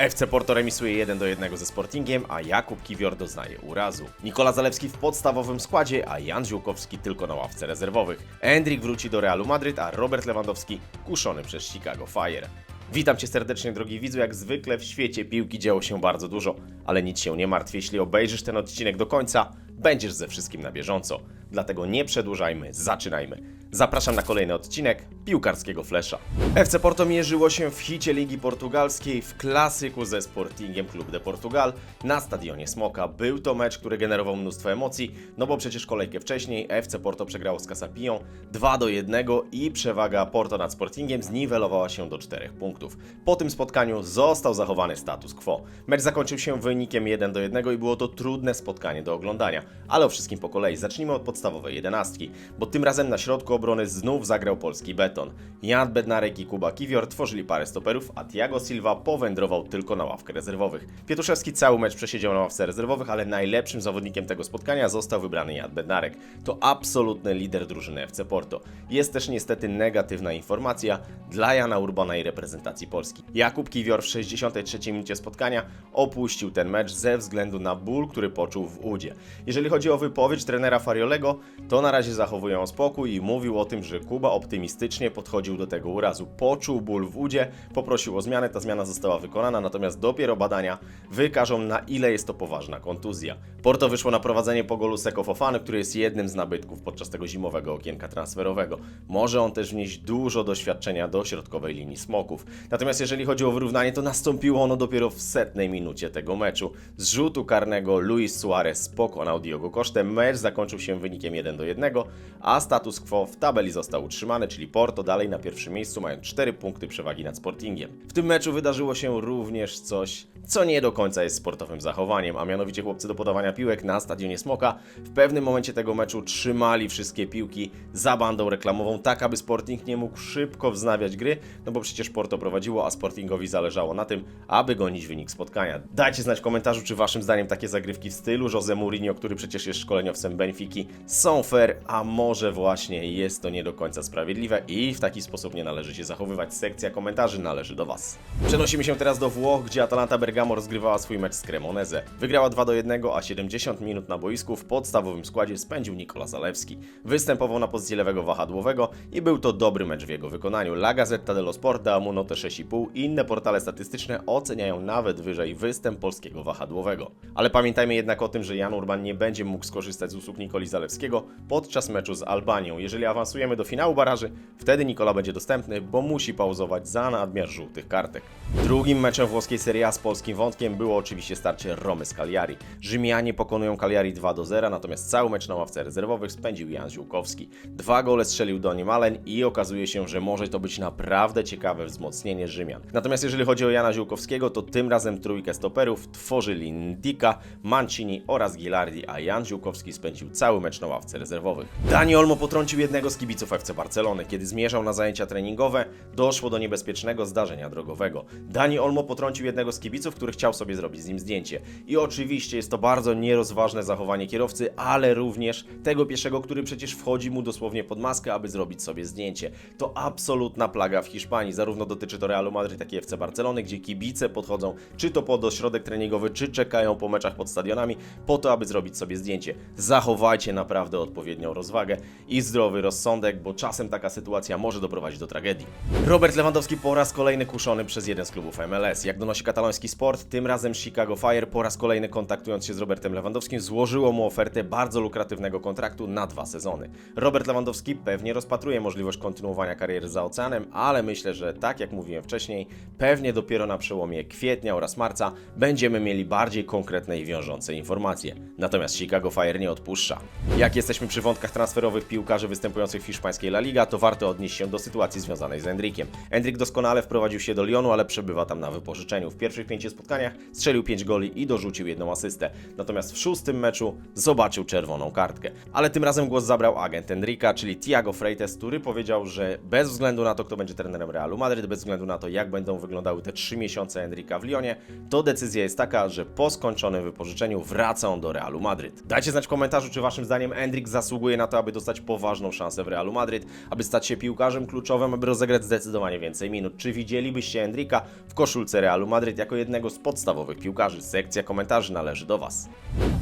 FC Porto remisuje 1 do 1 ze Sportingiem, a Jakub Kiwior doznaje urazu. Nikola Zalewski w podstawowym składzie, a Jan Ziółkowski tylko na ławce rezerwowych. Endrik wróci do Realu Madryt, a Robert Lewandowski kuszony przez Chicago Fire. Witam Cię serdecznie, drogi widzu. Jak zwykle w świecie piłki działo się bardzo dużo, ale nic się nie martw. Jeśli obejrzysz ten odcinek do końca, będziesz ze wszystkim na bieżąco. Dlatego nie przedłużajmy, zaczynajmy. Zapraszam na kolejny odcinek piłkarskiego flesza. FC Porto mierzyło się w hicie Ligi Portugalskiej w klasyku ze Sportingiem Club de Portugal na stadionie Smoka. Był to mecz, który generował mnóstwo emocji, no bo przecież kolejkę wcześniej FC Porto przegrało z Casapillą 2 do 1 i przewaga Porto nad Sportingiem zniwelowała się do 4 punktów. Po tym spotkaniu został zachowany status quo. Mecz zakończył się wynikiem 1 do 1 i było to trudne spotkanie do oglądania, ale o wszystkim po kolei. Zacznijmy od podstawowej jedenastki, bo tym razem na środku obrony znów zagrał polski beton. Jan Bednarek i Kuba Kiwior tworzyli parę stoperów, a Thiago Silva powędrował tylko na ławkę rezerwowych. Pietuszewski cały mecz przesiedział na ławce rezerwowych, ale najlepszym zawodnikiem tego spotkania został wybrany Jan Bednarek. To absolutny lider drużyny FC Porto. Jest też niestety negatywna informacja dla Jana Urbana i reprezentacji Polski. Jakub Kiwior w 63 minucie spotkania opuścił ten mecz ze względu na ból, który poczuł w udzie. Jeżeli chodzi o wypowiedź trenera Fariolego, to na razie zachowują spokój i mówił o tym, że Kuba optymistycznie podchodził do tego urazu. Poczuł ból w udzie, poprosił o zmianę, ta zmiana została wykonana, natomiast dopiero badania wykażą na ile jest to poważna kontuzja. Porto wyszło na prowadzenie po golu Seko Fofany, który jest jednym z nabytków podczas tego zimowego okienka transferowego. Może on też wnieść dużo doświadczenia do środkowej linii Smoków. Natomiast jeżeli chodzi o wyrównanie, to nastąpiło ono dopiero w setnej minucie tego meczu. Z rzutu karnego Luis Suarez pokonał Diogo kosztem. Mecz zakończył się wynikiem 1 do 1, a status quo w tabeli został utrzymany, czyli Porto dalej na pierwszym miejscu mają 4 punkty przewagi nad Sportingiem. W tym meczu wydarzyło się również coś, co nie do końca jest sportowym zachowaniem, a mianowicie chłopcy do podawania piłek na stadionie Smoka w pewnym momencie tego meczu trzymali wszystkie piłki za bandą reklamową, tak aby Sporting nie mógł szybko wznawiać gry, no bo przecież Porto prowadziło, a Sportingowi zależało na tym, aby gonić wynik spotkania. Dajcie znać w komentarzu, czy waszym zdaniem takie zagrywki w stylu Jose Mourinho, który przecież jest szkoleniowcem Benfiki, są fair, a może właśnie jest to nie do końca sprawiedliwe i w taki sposób nie należy się zachowywać. Sekcja komentarzy należy do was. Przenosimy się teraz do Włoch, gdzie Atalanta Bergamo rozgrywała swój mecz z Cremoneze. Wygrała 2 do 1, a 70 minut na boisku w podstawowym składzie spędził Nikola Zalewski. Występował na pozycji lewego wahadłowego i był to dobry mecz w jego wykonaniu. La Gazzetta dello Sport dała mu notę 6,5 i inne portale statystyczne oceniają nawet wyżej występ polskiego wahadłowego. Ale pamiętajmy jednak o tym, że Jan Urban nie będzie mógł skorzystać z usług Nikoli Zalewskiego podczas meczu z Albanią. Jeżeli awansujemy do finału baraży, wtedy Nikola będzie dostępny, bo musi pauzować za nadmiar żółtych kartek. Drugim meczem włoskiej Serie A z polskim wątkiem było oczywiście starcie Romy z Cagliari. Rzymianie pokonują Cagliari 2 do 0, natomiast cały mecz na ławce rezerwowych spędził Jan Ziółkowski. Dwa gole strzelił Doni Malen i okazuje się, że może to być naprawdę ciekawe wzmocnienie Rzymian. Natomiast jeżeli chodzi o Jana Ziółkowskiego, to tym razem trójkę stoperów tworzyli Ndika, Mancini oraz Gilardi, a Jan Ziółkowski spędził cały mecz na ławce rezerwowych. Dani Olmo potrącił jednego z kibiców FC Barcelony. Kiedy zmierzał na zajęcia treningowe, doszło do niebezpiecznego zdarzenia drogowego. Dani Olmo potrącił jednego z kibiców, który chciał sobie zrobić z nim zdjęcie. I oczywiście jest to bardzo nierozważne zachowanie kierowcy, ale również tego pieszego, który przecież wchodzi mu dosłownie pod maskę, aby zrobić sobie zdjęcie. To absolutna plaga w Hiszpanii. Zarówno dotyczy to Realu Madryt, jak i FC Barcelony, gdzie kibice podchodzą czy to pod ośrodek treningowy, czy czekają po meczach pod stadionami, po to, aby zrobić sobie zdjęcie. Zachowajcie naprawdę odpowiednią rozwagę i zdrowy rozsądek, bo czasem taka sytuacja może doprowadzić do tragedii. Robert Lewandowski po raz kolejny kuszony przez jeden z klubów MLS. Jak donosi kataloński sport, tym razem Chicago Fire po raz kolejny kontaktując się z Robertem Lewandowskim złożyło mu ofertę bardzo lukratywnego kontraktu na dwa sezony. Robert Lewandowski pewnie rozpatruje możliwość kontynuowania kariery za oceanem, ale myślę, że tak jak mówiłem wcześniej, pewnie dopiero na przełomie kwietnia oraz marca będziemy mieli bardziej konkretne i wiążące informacje. Natomiast Chicago Fire nie odpuszcza. Jak jesteśmy przy wątkach transferowych piłkarzy występujących w hiszpańskiej La Liga, to warto odnieść się do sytuacji związanej z Endrikiem. Endrik doskonale wprowadził się do Lyonu, ale przebywa tam na wypożyczeniu. W pierwszych pięciu spotkaniach strzelił 5 goli i dorzucił jedną asystę. Natomiast w szóstym meczu zobaczył czerwoną kartkę. Ale tym razem głos zabrał agent Enrika, czyli Thiago Freites, który powiedział, że bez względu na to, kto będzie trenerem Realu Madryt, bez względu na to, jak będą wyglądały te 3 miesiące Enrika w Lyonie, to decyzja jest taka, że po skończonym wypożyczeniu wraca on do Realu Madryt. Dajcie znać w komentarzu, czy waszym zdaniem Endrik zasługuje na to, aby dostać poważną szansę w Realu Madryt, aby stać się piłkarzem kluczowym, aby rozegrać zdecydowanie więcej minut. Czy widzielibyście Endrika w koszulce Realu Madryt jako jednego jednego z podstawowych piłkarzy. Sekcja komentarzy należy do Was.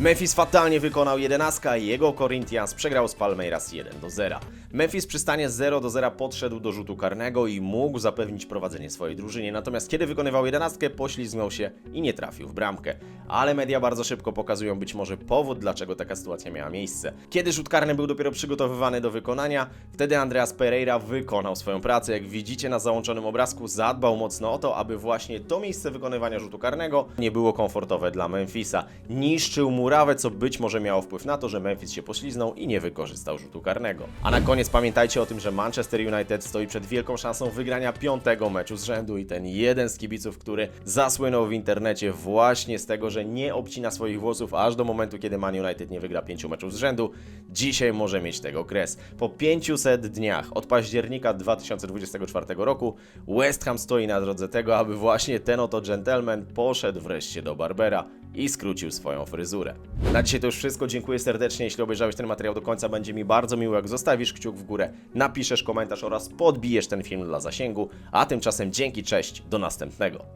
Memphis fatalnie wykonał 11, a jego Corinthians przegrał z Palmeiras 1 do 0. Memphis przy stanie 0 do 0 podszedł do rzutu karnego i mógł zapewnić prowadzenie swojej drużynie, natomiast kiedy wykonywał 11, poślizgnął się i nie trafił w bramkę. Ale media bardzo szybko pokazują być może powód, dlaczego taka sytuacja miała miejsce. Kiedy rzut karny był dopiero przygotowywany do wykonania, wtedy Andreas Pereira wykonał swoją pracę. Jak widzicie na załączonym obrazku, zadbał mocno o to, aby właśnie to miejsce wykonywania rzutu karnego nie było komfortowe dla Memphisa. Niszczył murawę, co być może miało wpływ na to, że Memphis się pośliznął i nie wykorzystał rzutu karnego. A na koniec pamiętajcie o tym, że Manchester United stoi przed wielką szansą wygrania piątego meczu z rzędu i ten jeden z kibiców, który zasłynął w internecie właśnie z tego, że nie obcina swoich włosów aż do momentu, kiedy Man United nie wygra pięciu meczów z rzędu, dzisiaj może mieć tego kres. Po 500 dniach od października 2024 roku West Ham stoi na drodze tego, aby właśnie ten oto gentleman poszedł wreszcie do Barbera i skrócił swoją fryzurę. Na dzisiaj to już wszystko. Dziękuję serdecznie. Jeśli obejrzałeś ten materiał do końca, będzie mi bardzo miło, jak zostawisz kciuk w górę, napiszesz komentarz oraz podbijesz ten film dla zasięgu. A tymczasem dzięki, cześć, do następnego.